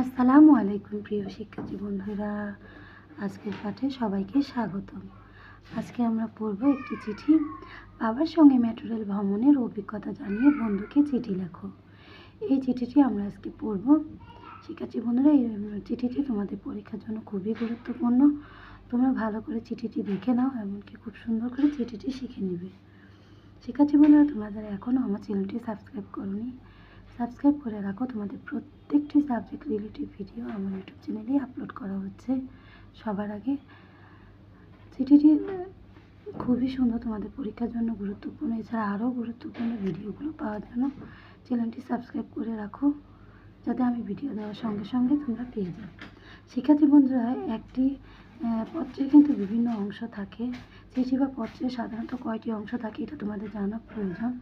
আসসালামু আলাইকুম প্রিয় শিক্ষার্থী বন্ধুরা। আজকের পাঠে সবাইকে স্বাগতম। আজকে আমরা পড়ব একটি চিঠি। বাবার সঙ্গে মেট্রোরেল ভ্রমণের অভিজ্ঞতা জানিয়ে বন্ধুকে চিঠি লেখো। এই চিঠিটি আমরা আজকে পড়ব। শিক্ষার্থী বন্ধুরা, এই চিঠিটি তোমাদের পরীক্ষার জন্য খুবই গুরুত্বপূর্ণ। তোমরা ভালো করে চিঠিটি দেখে নাও, এমনকি খুব সুন্দর করে চিঠিটি শিখে নেবে। শিক্ষার্থী বন্ধুরা, তোমরা যারা এখনও আমার চ্যানেলটি সাবস্ক্রাইব করোনি সাবস্ক্রাইব করে রাখো। তোমাদের প্রত্যেকটি সাবজেক্ট রিলেটিভ ভিডিও আমার ইউটিউব চ্যানেলেই আপলোড করা হচ্ছে। সবার আগে চিঠিটি খুবই সুন্দর তোমাদের পরীক্ষার জন্য গুরুত্বপূর্ণ, এছাড়া আরও গুরুত্বপূর্ণ ভিডিওগুলো পাওয়ার জন্য চ্যানেলটি সাবস্ক্রাইব করে রাখো, যাতে আমি ভিডিও দেওয়ার সঙ্গে সঙ্গে তোমরা পেয়ে যাও। শিক্ষার্থী বন্ধুরা, একটি পত্রের কিন্তু বিভিন্ন অংশ থাকে। চিঠি বা পত্রের সাধারণত কয়টি অংশ থাকে এটা তোমাদের জানা প্রয়োজন।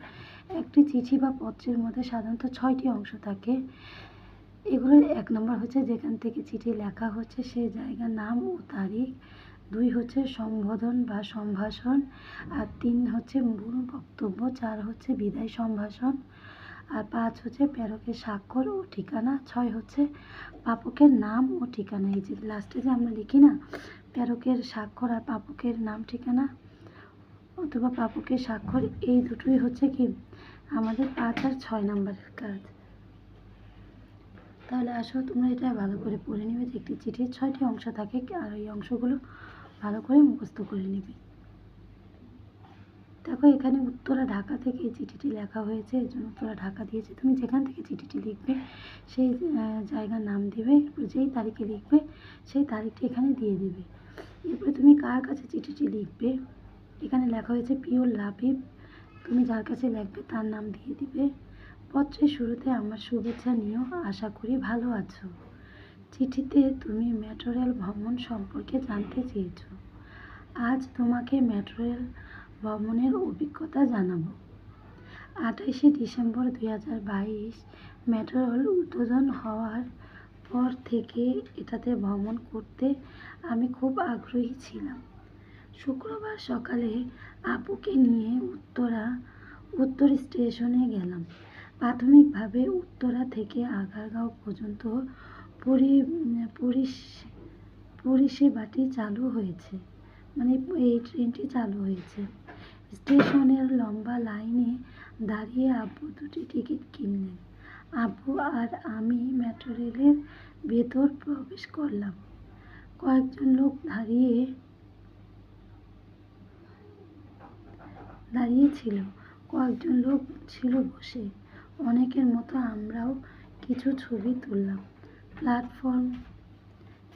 একটি চিঠি বা পত্রের মধ্যে সাধারণত ছয়টি অংশ থাকে। এগুলোর এক নম্বর হচ্ছে যেখান থেকে চিঠি লেখা হচ্ছে সেই জায়গার নাম ও তারিখ। দুই হচ্ছে সম্বোধন বা সম্ভাষণ। আর তিন হচ্ছে মূল বক্তব্য। চার হচ্ছে বিদায় সম্ভাষণ। আর পাঁচ হচ্ছে প্রেরকের স্বাক্ষর ও ঠিকানা, ছয় হচ্ছে পাপকের নাম ও ঠিকানা। এই যে লাস্টে যে আমরা লিখি না প্রেরকের স্বাক্ষর আর পাপকের নাম ঠিকানা অথবা পাপকের স্বাক্ষর, এই দুটোই হচ্ছে কি আমাদের পাঁচ আর ছয় নম্বরের কাজ। তাহলে আসো তোমরা এটা ভালো করে পড়ে নেবে যে একটি চিঠির ছয়টি অংশ থাকে আর এই অংশগুলো ভালো করে মুখস্থ করে নেবে। দেখো, এখানে উত্তরা ঢাকা থেকে এই চিঠিটি লেখা হয়েছে। এর জন্য উত্তরা ঢাকা দিয়েছে। তুমি যেখান থেকে চিঠিটি লিখবে, সেই জায়গার নাম দেবে, এরপর যেই তারিখে লিখবে, সেই তারিখটি এখানে দিয়ে দেবে। এরপরে তুমি কার কাছে চিঠিটি লিখবে? এখানে লেখা হয়েছে, পিওর লাভিব তুমি যার কাছে লিখবে, তার নাম দিয়ে দিবে। পত্রের শুরুতে, আমার শুভেচ্ছা নিয়েও আশা করি ভালো আছো। চিঠিতে, তুমি মেট্রোরেল ভ্রমণ সম্পর্কে জানতে চেয়েছ। আজ তোমাকে মেট্রোরেল ভ্রমণের অভিজ্ঞতা জানাব। আঠাশে ডিসেম্বর দুই হাজার বাইশ মেট্রোরেল উদ্বোধন হওয়ার পর থেকে এটাতে ভ্রমণ করতে আমি খুব আগ্রহী ছিলাম। শুক্রবার সকালে আপুকে নিয়ে উত্তরা, উত্তর স্টেশনে গেলাম। প্রাথমিকভাবে উত্তরা থেকে আগারগাঁও পর্যন্ত পরি পরিষেবাটি চালু হয়েছে। মানে এই ট্রেনটি চালু হয়েছে। স্টেশনের লম্বা লাইনে দাঁড়িয়ে আব্বু দুটি টিকিট কিনলেন। আব্বু আর আমি মেট্রো রেলের ভেতর প্রবেশ করলাম। কয়েকজন লোক দাঁড়িয়ে দাঁড়িয়ে ছিল কয়েকজন লোক ছিল বসে। অনেকের মতো আমরাও কিছু ছবি তুললাম। প্ল্যাটফর্ম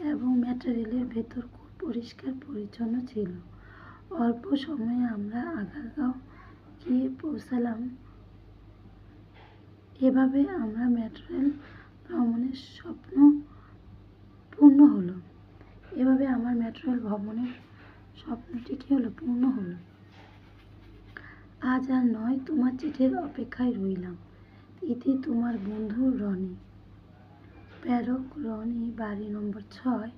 এবং ম্যাটেরিয়ালের ভেতর খুব পরিষ্কার পরিচ্ছন্ন ছিল। অল্প সময়ে আমরা আগারগাঁও গিয়ে পৌঁছালাম। এভাবে আমরা ম্যাটেরিয়াল ভ্রমণের স্বপ্ন পূর্ণ হলো। এভাবে আমার ম্যাটেরিয়াল ভ্রমণের স্বপ্নটি কী হলো পূর্ণ হলো। আজ আর নয়, তোমার চিঠির অপেক্ষায় রইলাম। ইতি তোমার বন্ধু রনি। প্রেরক রনি, বাড়ি নম্বর ছয়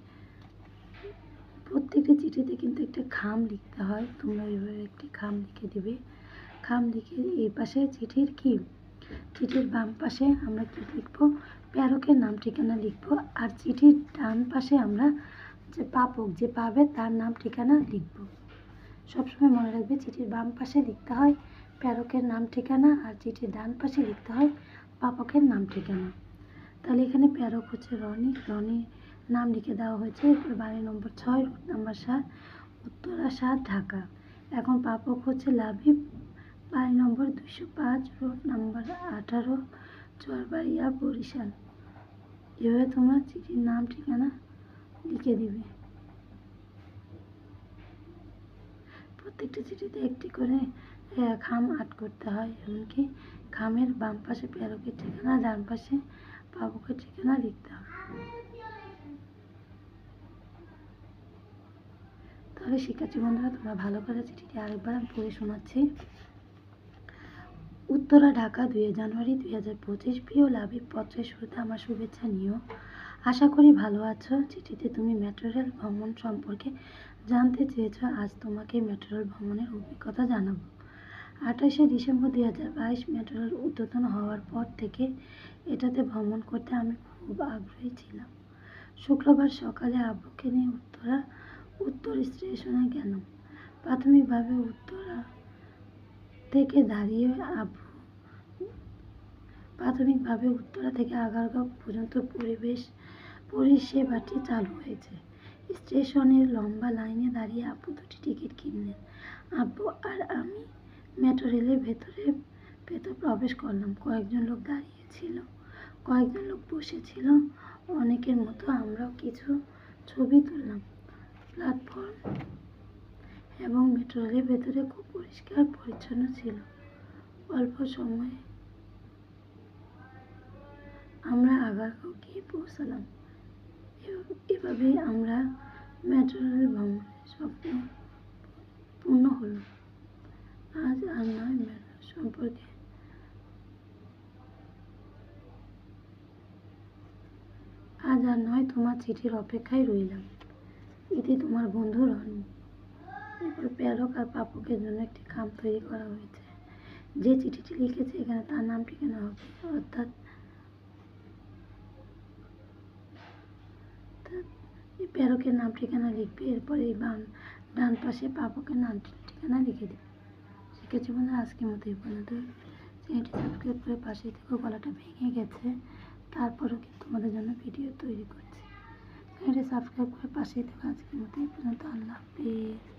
প্রত্যেকটি চিঠিতে কিন্তু একটা খাম লিখতে হয়। তোমরা এইভাবে একটি খাম লিখে দিবে। খাম লিখে এই পাশে চিঠির কি? চিঠির বাম পাশে আমরা কি লিখব? প্রেরকের নাম ঠিকানা লিখব। আর চিঠির ডান পাশে আমরা যে পাপক যে পাবে তার নাম ঠিকানা লিখব। সবসময় মনে রাখবে চিঠির বাম পাশে লিখতে হয় প্রেরকের নাম ঠিকানা আর চিঠির ডান পাশে লিখতে হয় পাপকের নাম ঠিকানা। তাহলে এখানে প্রেরক হচ্ছে রনি। রনির নাম লিখে দেওয়া হয়েছে। বাড়ি নম্বর ছয় নাম্বার সাত, উত্তরা সাত, ঢাকা। এখন পাপক হচ্ছে লাভিব। বাড়ি নম্বর দুশো পাঁচ, রোড নাম্বার আঠারো, চরবাড়িয়া, বরিশাল। এভাবে তোমরা চিঠির নাম, ঠিকানা লিখে দিবে। প্রত্যেকটা চিঠিতে একটি করে খাম আট করতে হয়। এমনকি খামের বাম পাশে প্যারকের ঠিকানা, ডান পাশে পাবকের ঠিকানা লিখতে হবে তাহলে শিক্ষার্থী বন্ধুরা তোমরা ভালো করে চিঠিটি আরেকবার আমি পড়ে শোনাচ্ছি। উত্তরা, ঢাকা, দুই জানুয়ারি দুই হাজার পঁচিশ, প্রিয় লাভিব পত্রের শুরুতে আমার শুভেচ্ছা নিও। আশা করি ভালো আছো। চিঠিতে তুমি মেট্রোরেল ভ্রমণ সম্পর্কে জানতে চেয়েছ, আজ তোমাকে মেট্রোরেল ভ্রমণের অভিজ্ঞতা জানাব। আঠাশে ডিসেম্বর দুই হাজার বাইশ মেট্রোরেল উদ্বোধন হওয়ার পর থেকে এটাতে ভ্রমণ করতে আমি খুব আগ্রহী ছিলাম। শুক্রবার সকালে আব্বুকে নিয়ে উত্তরা উত্তর স্টেশনে গেলাম প্রাথমিকভাবে উত্তরা থেকে দাঁড়িয়ে আব্বু প্রাথমিকভাবে উত্তরা থেকে আগারগাঁও পর্যন্ত পরিবেশ পরিষেবাটি চালু হয়েছে। স্টেশনের লম্বা লাইনে দাঁড়িয়ে আব্বু দুটি টিকিট কিনলেন। আব্বু আর আমি মেট্রো রেলের ভেতরে, ভেতর প্রবেশ করলাম। কয়েকজন লোক দাঁড়িয়েছিল কয়েকজন লোক বসেছিল অনেকের মতো আমরাও কিছু ছবি তুললাম। প্ল্যাটফর্ম এবং মেট্রো রেলের ভেতরে খুব পরিষ্কার পরিচ্ছন্ন ছিল। অল্প সময়ে আমরা আগারগাঁও গিয়ে পৌঁছালাম। এভাবে- এভাবেই আমরা মেট্রো রেল ভ্রমণের স্বপ্ন পূর্ণ হলো। আজ আর নয় মেট্রো সম্পর্কে আজ আর নয় তোমার চিঠির অপেক্ষায় রইলাম। এটি তোমার বন্ধু রনি। এরপর প্যারক আর পাপকের জন্য একটি খাম তৈরি করা হয়েছে। যে চিঠিটি লিখেছে এখানে তার নাম ঠিকানা হবে? অর্থাৎ এই প্যারকের নাম ঠিকানা লিখবে? এরপর এই বাম ডান পাশে পাপকের নাম ঠিকানা লিখে দেবে। শিক্ষার্থী বন্ধুরা আজকের মতো এই পর্যন্ত। চ্যানেলটি সাবস্ক্রাইব করে পাশে থেকে গলাটা ভেঙে গেছে। তারপরেও কিন্তু তোমাদের জন্য ভিডিও তৈরি করছি। চ্যানেলটি সাবস্ক্রাইব করে পাশেই থাকা আজকের মতো এই পর্যন্ত আল্লাহ হাফিজ